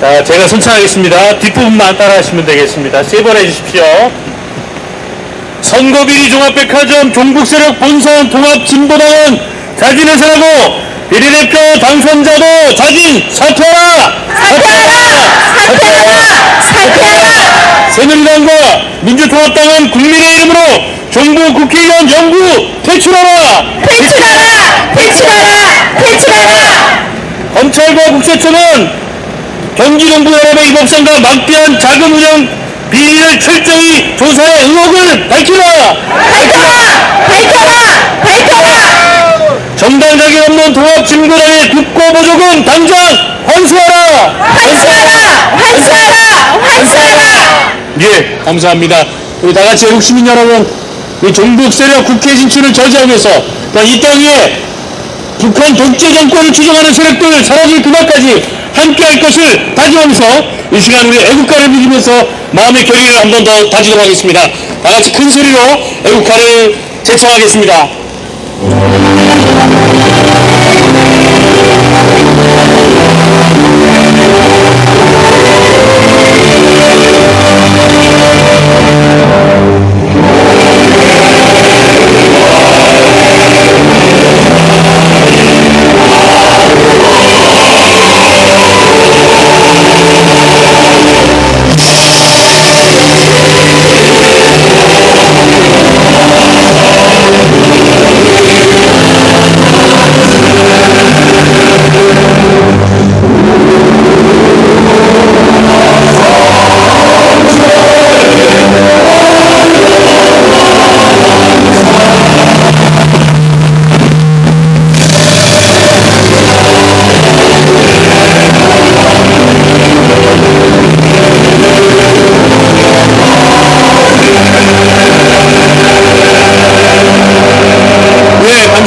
자, 제가 선창하겠습니다. 뒷부분만 따라하시면 되겠습니다. 세번 해주십시오. 선거비리 종합백화점 종북세력 본선 통합 진보당은 자진을 선하고 비례대표 당선자도 자진 사퇴하라! 사퇴하라! 사퇴하라! 새누리당과 민주통합당은 국민의 이름으로 정부 국회의원 영구 퇴출하라! 퇴출하라! 퇴출하라! 퇴출하라! 검찰과 국세청은 경기정부 연합의 입법상과 막대한 자금 운영 비리를 철저히 조사해 의혹을 밝히라! 밝혀라! 밝혀라! 밝혀라! 정당 자격 없는 통합 진보당의 국고 보조금 당장 환수하라! 환수하라! 환수하라! 환수하라! 예, 감사합니다. 우리 다 같이 애국 시민 여러분, 이 종북 세력 국회 진출을 저지하기 위해서 또한 이 땅에 북한 독재 정권을 추종하는 세력들 사라질 그날까지 함께할 것을 다짐하면서 이 시간 우리 애국가를 믿으면서 마음의 결의를 한 번 더 다지도록 하겠습니다. 다 같이 큰 소리로 애국가를 제청하겠습니다.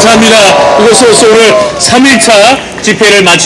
감사합니다. 이것으로서 오늘 3일차 집회를 마치도록